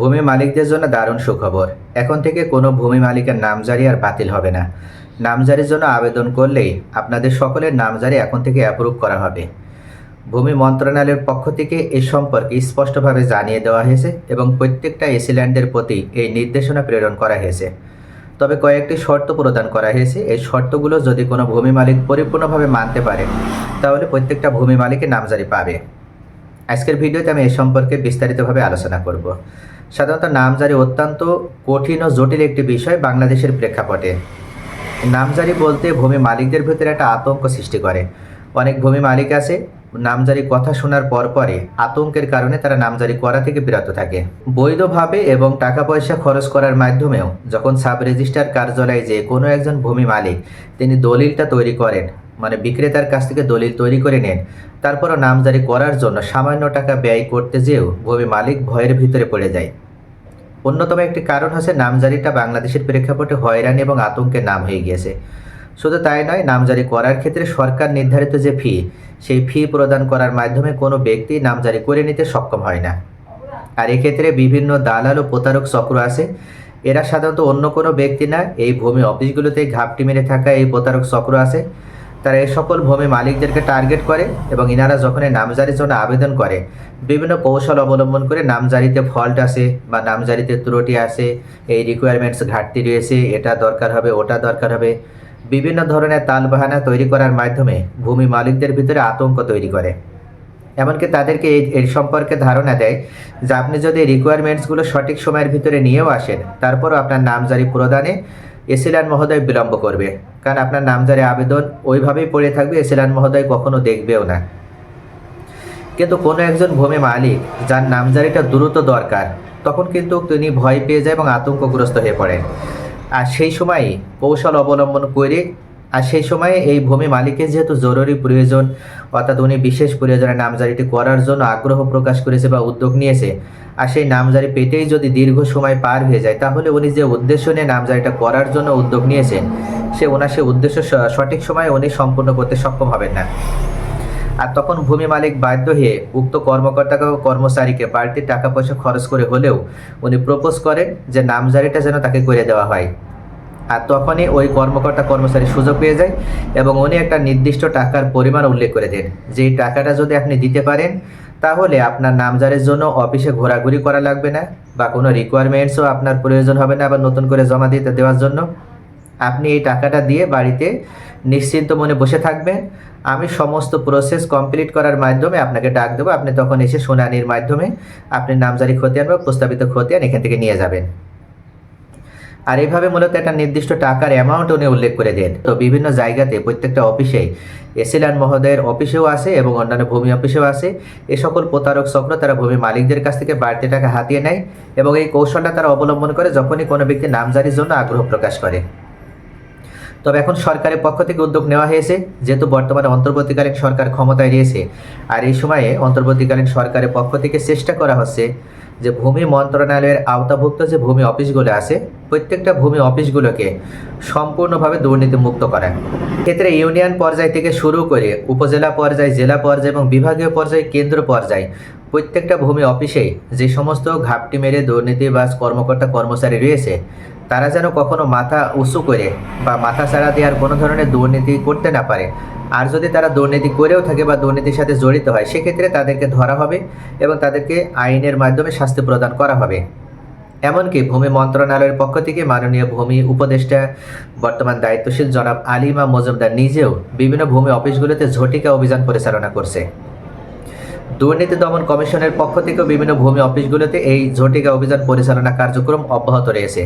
ভূমি মালিকদের জন্য দারুণ সুখবর। এখন থেকে কোনো ভূমি মালিকের নামজারি আর বাতিল হবে না। নামজারির জন্য আবেদন করলেই আপনাদের সকলের নামজারি এখন থেকে অ্যাপ্রুভ করা হবে। ভূমি মন্ত্রণালয়ের পক্ষ থেকে এ সম্পর্কে স্পষ্টভাবে জানিয়ে দেওয়া হয়েছে এবং প্রত্যেকটা এসিল্যান্ডের প্রতি এই নির্দেশনা প্রেরণ করা হয়েছে। তবে কয়েকটি শর্ত প্রদান করা হয়েছে। এই শর্তগুলো যদি কোনো ভূমি মালিক পরিপূর্ণভাবে মানতে পারে, তাহলে প্রত্যেকটা ভূমি মালিকের নামজারি পাবে। আজকের ভিডিওতে আমি এ সম্পর্কে বিস্তারিতভাবে আলোচনা করব। সাধারণত নামজারি অত্যন্ত কঠিন ও জটিল একটি বিষয় বাংলাদেশের প্রেক্ষাপটে। নামজারি বলতে ভূমি মালিকদের ভিতরে একটা আতঙ্ক সৃষ্টি করে। অনেক ভূমি মালিক আছে, নামজারি কথা শোনার পর পরে আতঙ্কের কারণে তারা নামজারি করা থেকে বিরত থাকে। বৈধভাবে এবং টাকা পয়সা খরচ করার মাধ্যমেও যখন সাব রেজিস্ট্রার কার্যালয়ে যে কোনো একজন ভূমি মালিক তিনি দলিলটা তৈরি করেন মানে বিক্রেতার কাছ থেকে দলিল তৈরি করে নেন। তারপরও নামজারি করার জন্য সামান্য টাকা ব্যয় করতে যেও ভূমি মালিক ভয়ের ভিতরে পড়ে যায়। অন্যতম একটি কারণ হচ্ছে নামজারিটা বাংলাদেশের প্রেক্ষাপটে হয়রানি এবং আতঙ্কের নাম হয়ে গিয়েছে। শুধু তাই নয়, নামজারি করার ক্ষেত্রে সরকার নির্ধারিত যে ফি, সেই ফি প্রদান করার মাধ্যমে কোনো ব্যক্তি নামজারি করে নিতে সক্ষম হয় না। আর এক্ষেত্রে বিভিন্ন দালাল ও প্রতারক চক্র আছে। এরা সাধারণত অন্য কোনো ব্যক্তি না, এই ভূমি অফিসগুলোতে ঘাপটি মেরে থাকা এই প্রতারক চক্র আছে। তারা এই সকল ভূমি মালিকদেরকে টার্গেট করে এবং ইনারা যখন এই নামজারির জন্য আবেদন করে, বিভিন্ন কৌশল অবলম্বন করে নামজারিতে ফল্ট আসে বা নামজারিতে ত্রুটি আসে, এই রিকোয়ারমেন্টস ঘাটতি রয়েছে, এটা দরকার হবে, ওটা দরকার হবে, বিভিন্ন ধরনের তালবাহানা তৈরি করার মাধ্যমে ভূমি মালিকদের ভিতরে আতঙ্ক তৈরি করে। এমনকি তাদেরকে এই এর সম্পর্কে ধারণা দেয় যে আপনি যদি রিকোয়ারমেন্টসগুলো সঠিক সময়ের ভিতরে নিয়েও আসেন, তারপরও আপনার নামজারি প্রদানে এসিলান মহোদয় বিলম্ব করবে। কারণ আপনার নামজারি আবেদন ওইভাবেই পড়ে থাকবে, এসিলান মহোদয় কখনো দেখবেও না। কিন্তু কোনো একজন ভূমি মালিক যার নামজারিটা দ্রুত দরকার, তখন কিন্তু তিনি ভয় পেয়ে যায় এবং আতঙ্কগ্রস্ত হয়ে পড়েন। আর সেই সময় কৌশল অবলম্বন করে আর সেই সময়ে এই ভূমি মালিকের যেহেতু জরুরি প্রয়োজন, অর্থাৎ উনি বিশেষ প্রয়োজনে নামজারিটি করার জন্য আগ্রহ প্রকাশ করেছে বা উদ্যোগ নিয়েছে, আর সেই নামজারি পেতেই যদি দীর্ঘ সময় পার হয়ে যায়, তাহলে উনি যে উদ্দেশ্য নিয়ে নামজারিটা করার জন্য উদ্যোগ নিয়েছেন, সে ওনার সে উদ্দেশ্য সঠিক সময়ে উনি সম্পূর্ণ করতে সক্ষম হবেন না। আর তখন ভূমি মালিক বাধ্য হয়ে উক্ত কর্মকর্তাকে কর্মচারীকে বাড়তি টাকা পয়সা খরচ করে হলেও উনি প্রপোজ করেন যে নামজারিটা যেন তাকে করে দেওয়া হয়। আর তখনই ওই কর্মকর্তা কর্মচারী সুযোগ পেয়ে যায় এবং উনি একটা নির্দিষ্ট টাকার পরিমাণ উল্লেখ করে দেন। যে টাকাটা যদি আপনি দিতে পারেন, তাহলে আপনার নামজারের জন্য অফিসে ঘোরাঘুরি করা লাগবে না বা কোনো রিকোয়ারমেন্টসও আপনার প্রয়োজন হবে না আবার নতুন করে জমা দিতে দেওয়ার জন্য। আপনি এই টাকাটা দিয়ে বাড়িতে নিশ্চিন্ত মনে বসে থাকবেন। আমি সমস্ত প্রসেস কমপ্লিট করার মাধ্যমে আপনাকে ডাক দেবো। আপনি তখন এসে শুনানির মাধ্যমে আপনি নামজারি খতিয়ান বা প্রস্তাবিত খতিয়ান এখান থেকে নিয়ে যাবেন। আর এইভাবে মূলত একটা নির্দিষ্ট টাকার অ্যামাউন্ট উনি উল্লেখ করে দেন। তো বিভিন্ন জায়গাতে, প্রত্যেকটা অফিসে এসিলান মহোদয়ের অফিসেও আছে এবং অন্যান্য ভূমি অফিসেও আছে। এ সকল প্রতারক চক্র তারা ভূমি মালিকদের কাছ থেকে বাড়তি টাকা হাতিয়ে নেয় এবং এই কৌশলটা তারা অবলম্বন করে যখনই কোনো ব্যক্তি নামজারির জন্য আগ্রহ প্রকাশ করে। তবে এখন সরকারের পক্ষ থেকে উদ্যোগ নেওয়া হয়েছে, যেহেতু বর্তমানে অন্তর্বর্তীকালীন সরকার ক্ষমতায় রয়েছে। আর এই সময়ে অন্তর্বর্তীকালীন সরকারের পক্ষ থেকে চেষ্টা করা হচ্ছে যে ভূমি মন্ত্রণালয়ের আওতাভুক্ত যে ভূমি অফিসগুলো আছে, প্রত্যেকটা ভূমি অফিসগুলোকে সম্পূর্ণভাবে দুর্নীতিমুক্ত করা ক্ষেত্রে ইউনিয়ন পর্যায় থেকে শুরু করে উপজেলা পর্যায়ে, জেলা পর্যায়ে এবং বিভাগীয় পর্যায়ে, কেন্দ্র পর্যায়ে প্রত্যেকটা ভূমি অফিসে যে সমস্ত ঘাপটি মেরে দুর্নীতিবাজ কর্মকর্তা কর্মচারী রয়েছে, তারা যেন কখনো মাথা উঁচু করে বা মাথা ছাড়া দেওয়ার কোনো ধরনের দুর্নীতি করতে না পারে। আর যদি তারা দুর্নীতি করেও থাকে বা দুর্নীতির সাথে জড়িত হয়, সেক্ষেত্রে তাদেরকে ধরা হবে এবং তাদেরকে আইনের মাধ্যমে শাস্তি প্রদান করা হবে। এমনকি ভূমি মন্ত্রণালয়ের পক্ষ থেকে মাননীয় ভূমি উপদেষ্টা, বর্তমান দায়িত্বশীল জনাব আলিমা মজুমদার নিজেও বিভিন্ন ভূমি অফিসগুলোতে ঝটিকা অভিযান পরিচালনা করছে। দুর্নীতি দমন কমিশনের পক্ষ থেকেও বিভিন্ন ভূমি অফিসগুলোতে এই ঝটিকা অভিযান পরিচালনা কার্যক্রম অব্যাহত রয়েছে।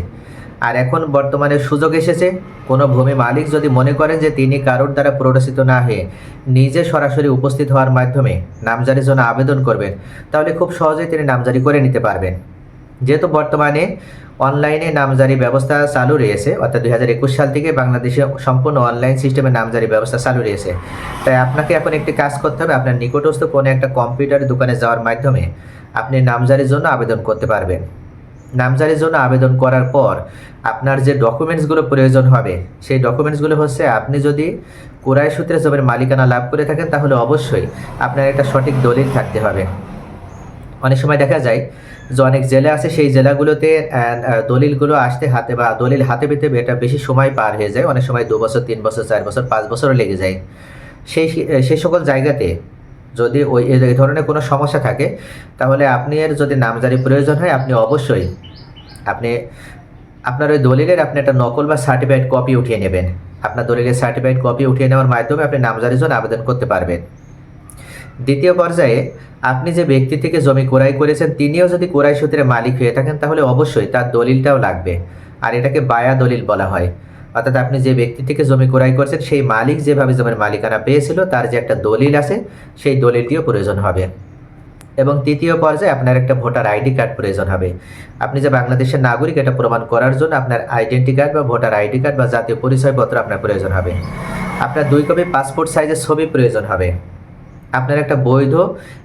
আর এখন বর্তমানে সুযোগ এসেছে, কোনো ভূমি মালিক যদি মনে করেন যে তিনি কারোর দ্বারা প্ররোচিত না হয়ে নিজে সরাসরি উপস্থিত হওয়ার মাধ্যমে নামজারির জন্য আবেদন করবেন, তাহলে খুব সহজেই তিনি নামজারি করে নিতে পারবেন। যেহেতু বর্তমানে অনলাইনে নামজারি ব্যবস্থা চালু রয়েছে। অর্থাৎ দুই হাজার একুশ সাল থেকে বাংলাদেশে সম্পূর্ণ অনলাইন সিস্টেমে নামজারি ব্যবস্থা চালু রয়েছে। তাই আপনাকে এখন একটি কাজ করতে হবে, আপনার নিকটস্থ কোনো একটা কম্পিউটার দোকানে যাওয়ার মাধ্যমে আপনি নামজারির জন্য আবেদন করতে পারবেন। নামজারির জন্য আবেদন করার পর আপনার যে ডকুমেন্টসগুলো প্রয়োজন হবে, সেই ডকুমেন্টসগুলো হচ্ছে আপনি যদি কোরআই সূত্রে জমির মালিকানা লাভ করে থাকেন, তাহলে অবশ্যই আপনার একটা সঠিক দলিল থাকতে হবে। অনেক সময় দেখা যায় যে অনেক জেলা আছে, সেই জেলাগুলোতে দলিলগুলো আসতে হাতে বা দলিল হাতে পেতে এটা বেশি সময় পার হয়ে যায়। অনেক সময় দু বছর, তিন বছর, চার বছর, পাঁচ বছরও লেগে যায়। সেই সেই সকল জায়গাতে যদি ওই এই ধরনের কোনো সমস্যা থাকে, তাহলে আপনি এর যদি নামজারি প্রয়োজন হয়, আপনি অবশ্যই আপনি, আপনার ওই দলিলের আপনি একটা নকল বা সার্টিফাইড কপি উঠিয়ে নেবেন। আপনার দলিলের সার্টিফাইড কপি উঠিয়ে নেওয়ার মাধ্যমে আপনি নামজারির জন্য আবেদন করতে পারবেন। দ্বিতীয় পর্যায়ে আপনি যে ব্যক্তি থেকে জমি ক্রয় করেছেন, তিনিও যদি ক্রয় সূত্রে মালিক হয়ে থাকেন, তাহলে অবশ্যই তার দলিলটাও লাগবে। আর এটাকে বায়া দলিল বলা হয়। অর্থাৎ আপনি যে ব্যক্তি থেকে জমি ক্রয় করছেন, সেই মালিক যেভাবে জমির মালিকানা পেয়েছিল, তার যে একটা দলিল আছে, সেই দলিলটিও প্রয়োজন হবে। এবং তৃতীয় পর্যায়ে আপনার একটা ভোটার আইডি কার্ড প্রয়োজন হবে। আপনি যে বাংলাদেশের নাগরিক, এটা প্রমাণ করার জন্য আপনার আইডেন্টি কার্ড বা ভোটার আইডি কার্ড বা জাতীয় পরিচয়পত্র আপনার প্রয়োজন হবে। আপনার দুই কপি পাসপোর্ট সাইজের ছবি প্রয়োজন হবে। আপনার একটা বৈধ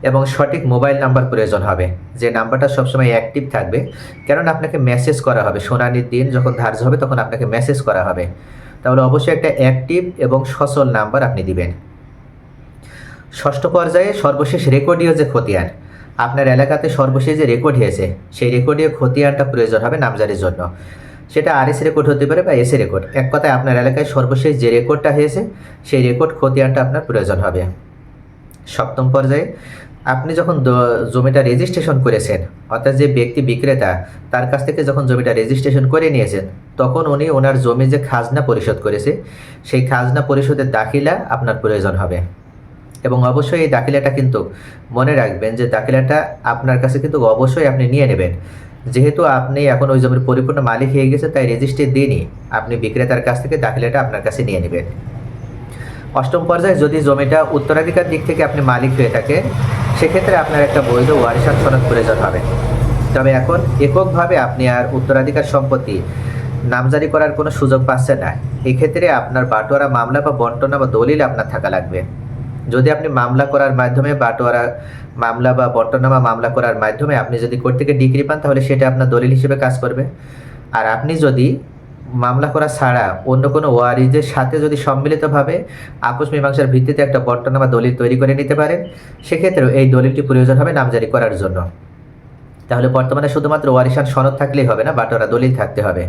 এবং সঠিক মোবাইল নাম্বার প্রয়োজন হবে। যে নাম্বারটা সবসময় অ্যাক্টিভ থাকবে। কেননা আপনাকে মেসেজ করা হবে। শুনানির দিন যখন ধার্য হবে তখন আপনাকে মেসেজ করা হবে। তাহলে অবশ্যই একটা অ্যাক্টিভ এবং সচল নাম্বার আপনি দিবেন। ষষ্ঠ পর্যায়ে সর্বশেষ রেকর্ডীয় যে খতিয়ান। আপনার এলাকাতে সর্বশেষ যে রেকর্ড হয়েছে, সেই রেকর্ডীয় খতিয়ানটা প্রয়োজন হবে নামজারির জন্য। সেটা আর এস রেকর্ড হতে পারে বা এসে রেকর্ড এক কথায় আপনার এলাকায় সর্বশেষ যে রেকর্ডটা হয়েছে, সেই রেকর্ড খতিয়ানটা আপনার প্রয়োজন হবে। সপ্তম পর্যায়ে আপনি যখন জমিটা রেজিস্ট্রেশন করেছেন, অর্থাৎ যে ব্যক্তি বিক্রেতা, তার কাছ থেকে যখন জমিটা রেজিস্ট্রেশন করে নিয়েছেন, তখন উনি ওনার জমি যে খাজনা পরিশোধ করেছে, সেই খাজনা পরিশোধের দাখিলা আপনার প্রয়োজন হবে। এবং অবশ্যই এই দাখিলাটা কিন্তু মনে রাখবেন যে দাখিলাটা আপনার কাছে কিন্তু অবশ্যই আপনি নিয়ে নেবেন। যেহেতু আপনি এখন ওই জমির পরিপূর্ণ মালিক হয়ে গেছে তাই রেজিস্ট্রির দিনই আপনি বিক্রেতার কাছ থেকে দাখিলাটা আপনার কাছে নিয়ে নেবেন। অষ্টম পর্যায়ে যদি জমিটা উত্তরাধিকার দিক থেকে আপনি মালিক হয়ে থাকে, সেক্ষেত্রে আপনার একটা বৈধ ওয়ারিশান সনদ প্রয়োজন হবে। তবে এখন এককভাবে আপনি আর উত্তরাধিকার সম্পত্তি নামজারি করার কোনো সুযোগ পাচ্ছেন না। এক্ষেত্রে আপনার বাটোয়ারা মামলা বা বন্টনা বা দলিল আপনার থাকা লাগবে। যদি আপনি মামলা করার মাধ্যমে বাটোয়ারা মামলা বা বন্টনামা মামলা করার মাধ্যমে আপনি যদি কোর্ট থেকে ডিগ্রি পান, তাহলে সেটা আপনার দলিল হিসেবে কাজ করবে। আর আপনি যদি মামলা করা ছাড়া অন্য কোনো ওয়ারিজের সাথে যদি সম্মিলিতভাবে আপোষ মীমাংসার ভিত্তিতে একটা বর্তনামা দলিল তৈরি করে নিতে পারেন, সেক্ষেত্রেও এই দলিলটি প্রয়োজন হবে নামজারি করার জন্য। তাহলে বর্তমানে শুধুমাত্র ওয়ারিশান সনদ থাকলেই হবে না, বাটোয়ারা দলিল থাকতে হবে।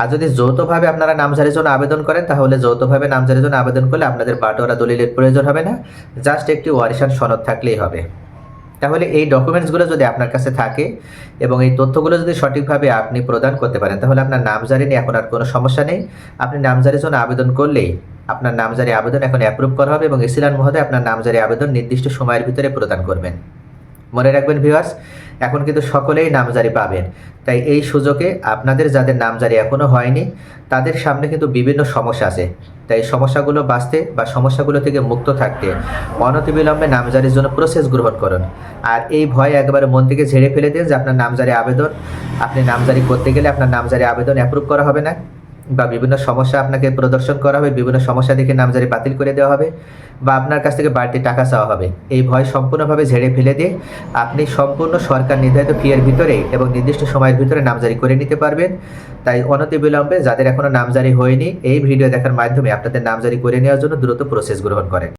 আর যদি যৌথভাবে আপনারা নামজারির জন্য আবেদন করেন, তাহলে যৌথভাবে নামজারির জন্য আবেদন করলে আপনাদের বাটোয়ারা দলিলের প্রয়োজন হবে না, জাস্ট একটি ওয়ারিশান সনদ থাকলেই হবে। তাহলে এই ডকুমেন্টসগুলো যদি আপনার কাছে থাকে এবং এই তথ্যগুলো যদি সঠিকভাবে আপনি প্রদান করতে পারেন, তাহলে আপনার নামজারি নিয়ে এখন আর কোনো সমস্যা নেই। আপনি নামজারির জন্য আবেদন করলেই আপনার নামজারি আবেদন এখন অ্যাপ্রুভ করা হবে এবং এসিলান মহোদয় আপনার নামজারি আবেদন নির্দিষ্ট সময়ের ভিতরে প্রদান করবেন। মনে রাখবেন ভিউয়ার্স এখন কিন্তু সকলেই নামজারি পাবেন। তাই এই সুযোগে আপনাদের যাদের নামজারি এখনও হয়নি, তাদের সামনে কিন্তু বিভিন্ন সমস্যা আছে। তাই সমস্যাগুলো বাঁচতে বা সমস্যাগুলো থেকে মুক্ত থাকতে অনতিবিলম্বে নামজারির জন্য প্রসেস গ্রহণ করুন। আর এই ভয় একবারে মন থেকে ঝেড়ে ফেলে দিন যে আপনার নামজারি আবেদন, আপনি নামজারি করতে গেলে আপনার নামজারি আবেদন অ্যাপ্রুভ করা হবে না। বা বিভিন্ন সমস্যা আপনাকে প্রদর্শন করা হবে, বিভিন্ন সমস্যা দেখে নামজারি বাতিল করে দেওয়া হবে বা আপনার কাছ থেকে বাড়তি টাকা চাওয়া হবে। এই ভয় সম্পূর্ণভাবে ঝেড়ে ফেলে দিয়ে আপনি সম্পূর্ণ সরকার নির্ধারিত ফিয়ের ভিতরে এবং নির্দিষ্ট সময়ের ভিতরে নামজারি করে নিতে পারবেন। তাই অনতিবিলম্বে যাদের এখনও নামজারি হয়নি, এই ভিডিও দেখার মাধ্যমে আপনাদের নামজারি করে নেওয়ার জন্য দ্রুত প্রসেস গ্রহণ করেন।